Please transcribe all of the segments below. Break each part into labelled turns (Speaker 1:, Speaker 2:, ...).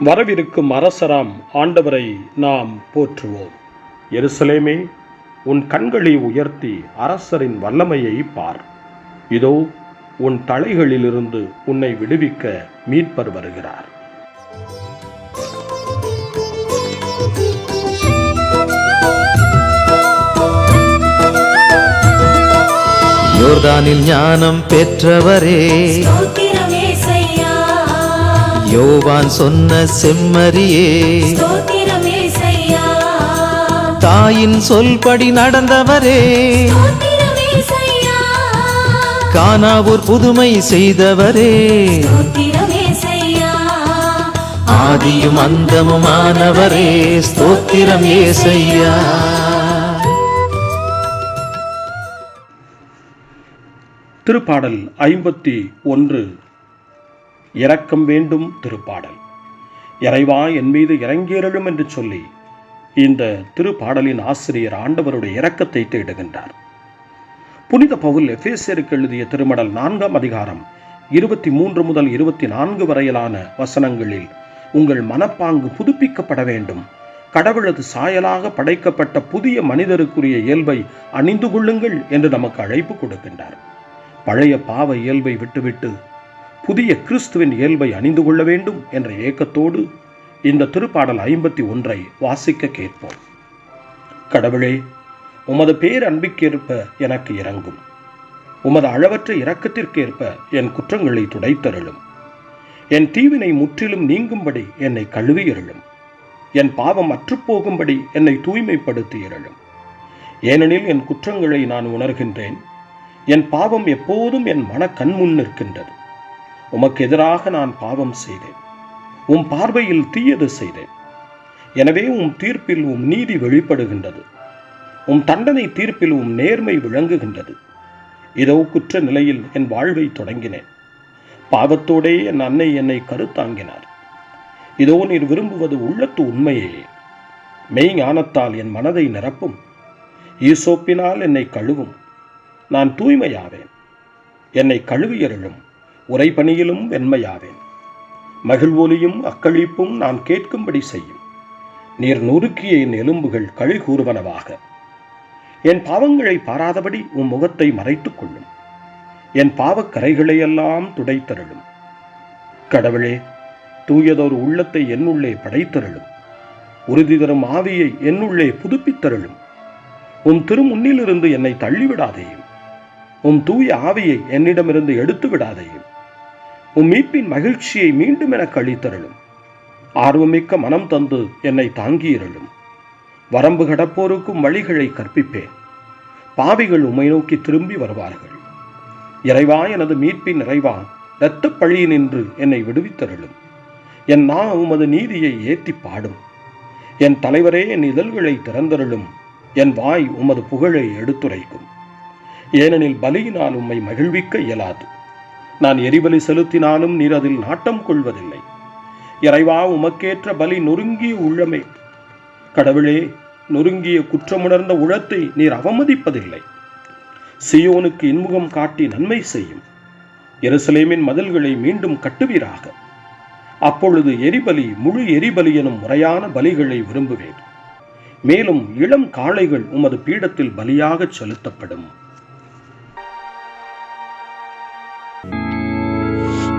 Speaker 1: வரவிருக்கும் அரசராம் ஆண்டவரை நாம் போற்றுவோம். எருசலேமே உன் கண்களை உயர்த்தி அரசரின் வல்லமையை பார். இதோ உன் தலைகளிலிருந்து உன்னை விடுவிக்க மீட்பர் வருகிறார்.
Speaker 2: யோர்தானில் ஞானம் பெற்றவரே. யோவான் சொன்ன செம்மறியே. தாயின் சொல்படி நடந்தவரே. கானாவூர் புதுமை செய்தவரே. ஆதியும் அந்தமுமானவரே. ஸ்தோத்திரம் ஏசையா.
Speaker 1: திருப்பாடல் ஐம்பத்தி ஒன்று. இரக்கம் வேண்டும் திருப்பாடல். இறைவா என் மீது இறங்கியருளும் என்று சொல்லி இந்த திருப்பாடலின் ஆசிரியர் ஆண்டவருடைய இரக்கத்தை தேடுகின்றார். புனித பவுல் எஃபேசியருக்கு எழுதிய திருமடல் நான்காம் அதிகாரம் இருபத்தி மூன்று முதல் இருபத்தி நான்கு வரையிலான வசனங்களில் உங்கள் மனப்பாங்கு புதுப்பிக்கப்பட வேண்டும். கடவுளது சாயலாக படைக்கப்பட்ட புதிய மனிதருக்குரிய இயல்பை அணிந்து கொள்ளுங்கள் என்று நமக்கு அழைப்பு கொடுக்கின்றார். பழைய பாவ இயல்பை விட்டுவிட்டு புதிய கிறிஸ்துவின் இயல்பை அணிந்து கொள்ள வேண்டும் என்ற ஏக்கத்தோடு இந்த திருப்பாடல் ஐம்பத்தி ஒன்றை வாசிக்க கேட்போம். கடவுளே உமது பேர் அன்பிற்கேற்ப எனக்கு இறங்கும் உமது அளவற்ற இரக்கத்திற்கேற்ப என் குற்றங்களை துடைத்தருளும். என் தீவினை முற்றிலும் நீங்கும்படி என்னை கழுவியருளும். என் பாவம் அற்றுப்போகும்படி என்னை தூய்மைப்படுத்தியருளும். ஏனெனில் என் குற்றங்களை நான் உணர்கின்றேன். என் பாவம் எப்போதும் என் மன கண்முன் நிற்கின்றது. உமக்கு எதிராக நான் பாவம் செய்தேன். உம் பார்வையில் தீயது செய்தேன். எனவே உம் தீர்ப்பில் உம் நீதி வெளிப்படுகின்றது. உம் தண்டனை தீர்ப்பில் உம் நேர்மை விளங்குகின்றது. இதோ குற்ற நிலையில் என் வாழ்வை தொடங்கினேன். பாவத்தோடே என் அன்னை என்னை கருத்தாங்கினார். இதோ நீர் விரும்புவது உள்ளத்து உண்மையே மெய் ஞானத்தால் என் மனதை நிரப்பும். ஈசோப்பினால் என்னை கழுவும். நான் தூய்மையாவேன். என்னை கழுவியருளும். உரைபணியிலும் வெண்மையாவேன் மகிழ்வொலியும் அக்களிப்பும் நான் கேட்கும்படி செய்யும். நீர் நொறுக்கிய என் எலும்புகள் களி கூறுவனவாக என் பாவங்களை பாராதபடி உம் முகத்தை மறைத்துக் கொள்ளும். என் பாவக்கரைகளையெல்லாம் துடைத்தருளும். கடவுளே தூயதொரு உள்ளத்தை என்னுள்ளே படைத்தருளும். உறுதி தரும் ஆவியை என்னுள்ளே புதுப்பித்தருளும். உன் திருமுன்னிலிருந்து என்னை தள்ளிவிடாதேயும். உன் தூய ஆவியை என்னிடமிருந்து எடுத்து விடாதேயும் உம் மீட்பின் மகிழ்ச்சியை மீண்டும் எனக்கு அளித்தருளும் ஆர்வமிக்க மனம் தந்து என்னை தாங்கியிருளும். வரம்பு கடப்போருக்கும் வழிகளை கற்பிப்பேன். பாவிகள் உம்மை நோக்கி திரும்பி வருவார்கள். இறைவா எனது மீட்பின் இறைவா இரத்தப் பழியினின்று என்னை விடுவித்தருளும். என் நா உமது நீதியை ஏற்றி பாடும். என் தலைவரே என் இதழ்களை திறந்தருளும். என் வாய் உமது புகழை எடுத்துரைக்கும். ஏனெனில் பலியினால் உம்மை மகிழ்விக்க இயலாது. நான் எரிபலி செலுத்தினாலும் நீர் அதில் நாட்டம் கொள்வதில்லை. இறைவா உமக்கேற்ற பலி நொறுங்கிய உள்ளமே. கடவுளே நொறுங்கிய குற்றமுணர்ந்த உளத்தை நீர் அவமதிப்பதில்லை. சியோனுக்கு இன்முகம் காட்டி நன்மை செய்யும். எருசலேமின் மதில்களை மீண்டும் கட்டுவீராக. அப்பொழுது எரிபலி முழு எரிபலி எனும் முறையான பலிகளை விரும்புவேன். மேலும் இளம் காளைகள் உமது பீடத்தில் பலியாகச் செலுத்தப்படும்.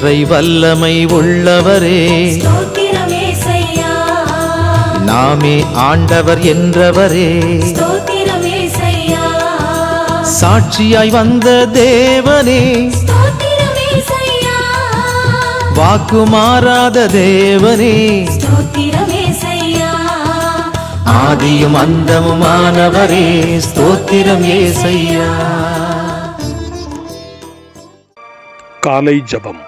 Speaker 2: இறை வல்லமை உள்ளவரே நாமே ஆண்டவர் என்றவரே. சாட்சியாய் வந்த தேவனே. வாக்கு மாறாத தேவனே. ஆதியும் அந்தமுமானவரே. ஸ்தோத்திரம் ஏசையா.
Speaker 1: காலை ஜெபம்.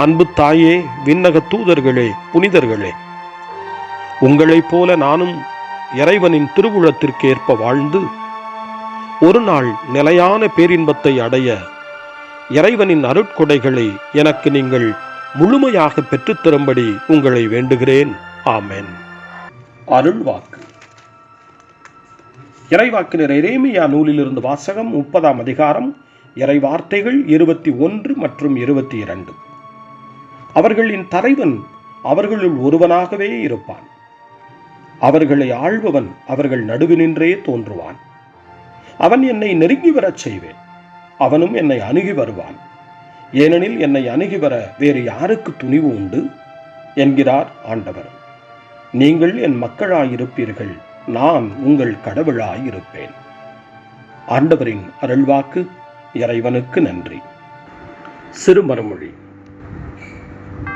Speaker 1: அன்பு தாயே விண்ணக தூதர்களே புனிதர்களே. உங்களைப் போல நானும் இறைவனின் திருவுளத்திற்கு ஏற்ப வாழ்ந்து ஒரு நாள் நிலையான பேரின்பத்தை அடைய இறைவனின் அருட்கொடைகளை எனக்கு நீங்கள் முழுமையாக பெற்றுத்தரும்படி உங்களை வேண்டுகிறேன். ஆமென். அருள்வாக்கு. இறைவாக்கினர் எரேமியா நூலிலிருந்து வாசகம் முப்பதாம் அதிகாரம் இறை வார்த்தைகள் இருபத்தி ஒன்று மற்றும் இருபத்தி இரண்டு. அவர்களின் தலைவன் அவர்களுள் ஒருவனாகவே இருப்பான். அவர்களை ஆள்பவன் அவர்கள் நடுவினின்றே தோன்றுவான். அவன் என்னை நெருங்கி வரச் செய்வேன். அவனும் என்னை அணுகி வருவான். ஏனெனில் என்னை அணுகி வர வேறு யாருக்கு துணிவு உண்டு? என்கிறார் ஆண்டவர். நீங்கள் என் மக்களாயிருப்பீர்கள். நான் உங்கள் கடவுளாயிருப்பேன். ஆண்டவரின் அருள்வாக்கு இறைவனுக்கு நன்றி. சிறுமரமொழி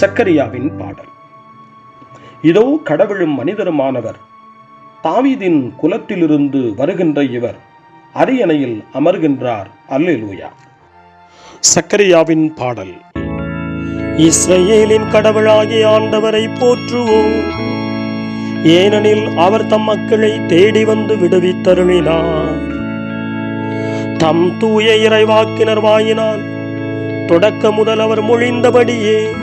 Speaker 1: சக்கரியாவின் பாடல். இதோ கடவுளும் மனிதருமானவர் தாவீதின் குலத்திலிருந்து வருகின்ற இவர் அரியணையில் அமர்கின்றார். அல்லேலூயா. சக்கரியாவின் பாடல். இஸ்ரேலின் கடவுளாகிய ஆண்டவரை போற்றுவோம். ஏனெனில் அவர் தம் மக்களை தேடி வந்து விடுவித்தருளினார். தம் தூய இறைவாக்கினர் வாயினால் தொடக்க முதல் அவர் மொழிந்தபடியே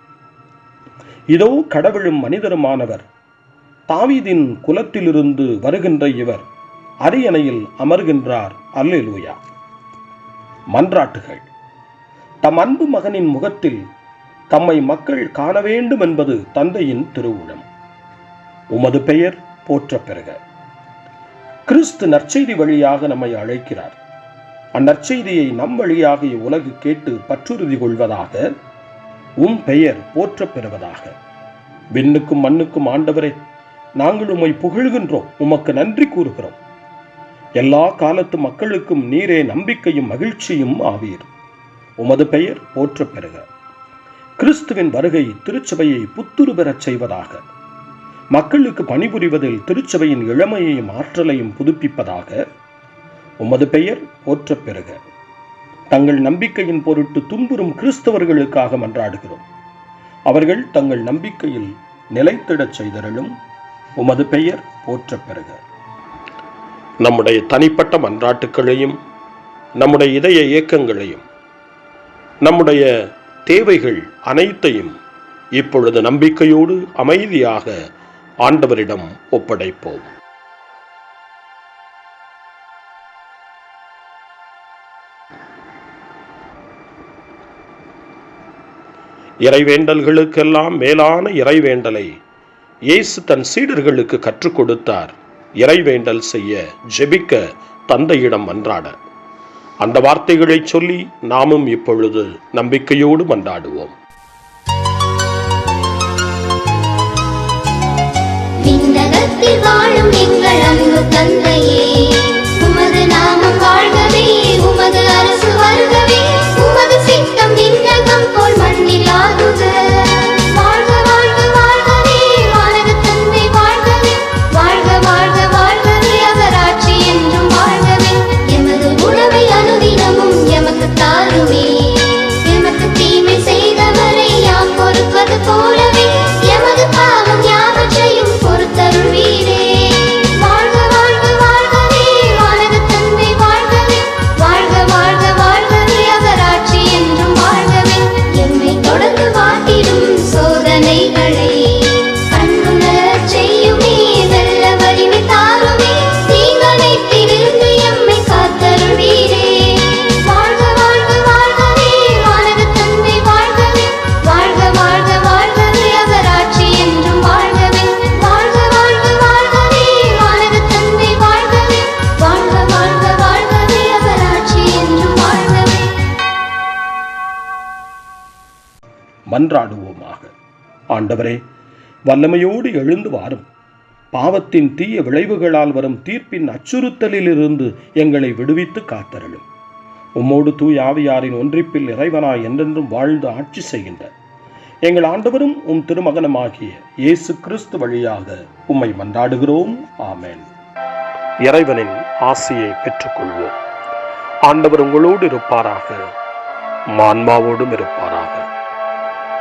Speaker 1: இதோ கடவுளும் மனிதருமானவர். தாவீதின் குலத்திலிருந்து வருகின்ற இவர் அரியணையில் அமர்கின்றார். அல்லேலூயா. மன்றாட்டுகள். தம் அன்பு மகனின் முகத்தில் தம்மை மக்கள் காண வேண்டும் என்பது தந்தையின் திருவுளம் உமது பெயர் போற்ற பெறுக. கிறிஸ்து நற்செய்தி வழியாக நம்மை அழைக்கிறார். அந்நற்செய்தியை நம் வழியாக இவ்வுலகு கேட்டு பற்றுறுதி கொள்வதாக உம் பெயர் போற்றப் பெறுவதாக விண்ணுக்கும் மண்ணுக்கும் ஆண்டவரே நாங்கள் உம்மை புகழ்கின்றோம் உமக்கு நன்றி கூறுகிறோம். எல்லா காலத்து மக்களுக்கும் நீரே நம்பிக்கையும் மகிழ்ச்சியும் ஆவீர். உமது பெயர் போற்றப் பெறுக கிறிஸ்துவின் வருகை திருச்சபையை புத்துரு பெறச் செய்வதாக. மக்களுக்கு பணிபுரிவதில் திருச்சபையின் இளமையையும் ஆற்றலையும் புதுப்பிப்பதாக. உமது பெயர் போற்றப் பெறுக தங்கள் நம்பிக்கையின் பொருட்டு துன்புறும் கிறிஸ்தவர்களுக்காக மன்றாடுகிறோம். அவர்கள் தங்கள் நம்பிக்கையில் நிலைத்திடச் செய்தரலும் உமது பெயர் போற்ற பெறுக. நம்முடைய தனிப்பட்ட மன்றாட்டுக்களையும் நம்முடைய இதய இயக்கங்களையும் நம்முடைய தேவைகள் அனைத்தையும் இப்பொழுது நம்பிக்கையோடு அமைதியாக ஆண்டவரிடம் ஒப்படைப்போம். இறைவேண்டல்களுக்கெல்லாம் மேலான இறைவேண்டலை இயேசு தன் சீடர்களுக்கு கற்றுக் கொடுத்தார். இறைவேண்டல் செய்ய ஜெபிக்க தந்தையிடம் மன்றாட அந்த வார்த்தைகளை சொல்லி நாமும் இப்பொழுது நம்பிக்கையோடு மன்றாடுவோம்.
Speaker 3: வாழும் எங்கள் அன்பு தந்தையே.
Speaker 1: மன்றாடுவோமாக ஆண்டவரே வல்லமையோடு எழுந்து வாரும். பாவத்தின் தீய விளைவுகளால் வரும் தீர்ப்பின் அச்சுறுத்தலிலிருந்து எங்களை விடுவித்து காத்தருளும். உம்மோடு தூய் ஆவியாரின் ஒன்றிப்பில் இறைவனாய் என்றென்றும் வாழ்ந்து ஆட்சி செய்கின்ற எங்கள் ஆண்டவரும் உம் திருமகனமாகிய இயேசு கிறிஸ்து வழியாக உம்மை மன்றாடுகிறோம். ஆமேன். இறைவனின் ஆசையை பெற்றுக்கொள்வோம். ஆண்டவர் உங்களோடு இருப்பாராக மான்மாவோடும் இருப்பாராக.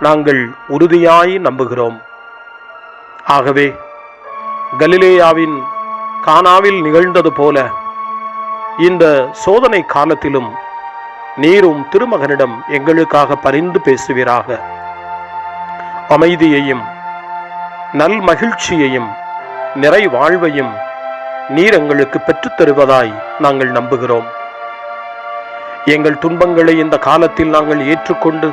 Speaker 1: நாங்கள் உறுதியாய் நம்புகிறோம். ஆகவே கலிலேயாவின் கானாவில் நிகழ்ந்தது போல இந்த சோதனை காலத்திலும் நீரும் திருமகனிடம் எங்களுக்காக பரிந்து பேசுவீராக. அமைதியையும் நல் மகிழ்ச்சியையும் நிறை வாழ்வையும் நீர் எங்களுக்கு பெற்றுத் தருவதாய் நாங்கள் நம்புகிறோம். எங்கள் துன்பங்களை இந்த காலத்தில் நாங்கள் ஏற்றுக்கொண்டு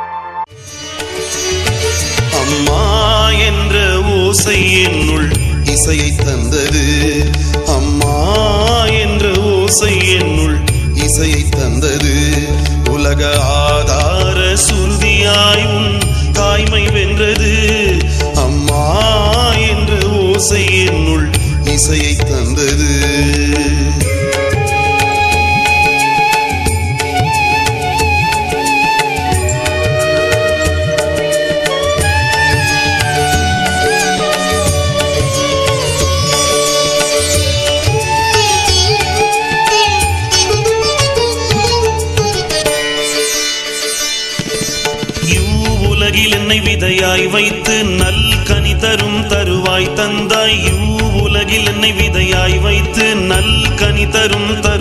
Speaker 4: அம்மா என்ற ஓசை என்னுள் இசையை தந்தது. அம்மா என்ற ஓசை என்னுள் இசையை தந்தது. உலக ஆதார சுருதியாய் தாய்மை வென்றது. அம்மா என்ற ஓசை என்னுள் இசையை தந்தது. நல் கனி தரும் தருவாய் தந்தாய் உலகில் என்னை விதையாய் வைத்து நல் கனி தரும் தரு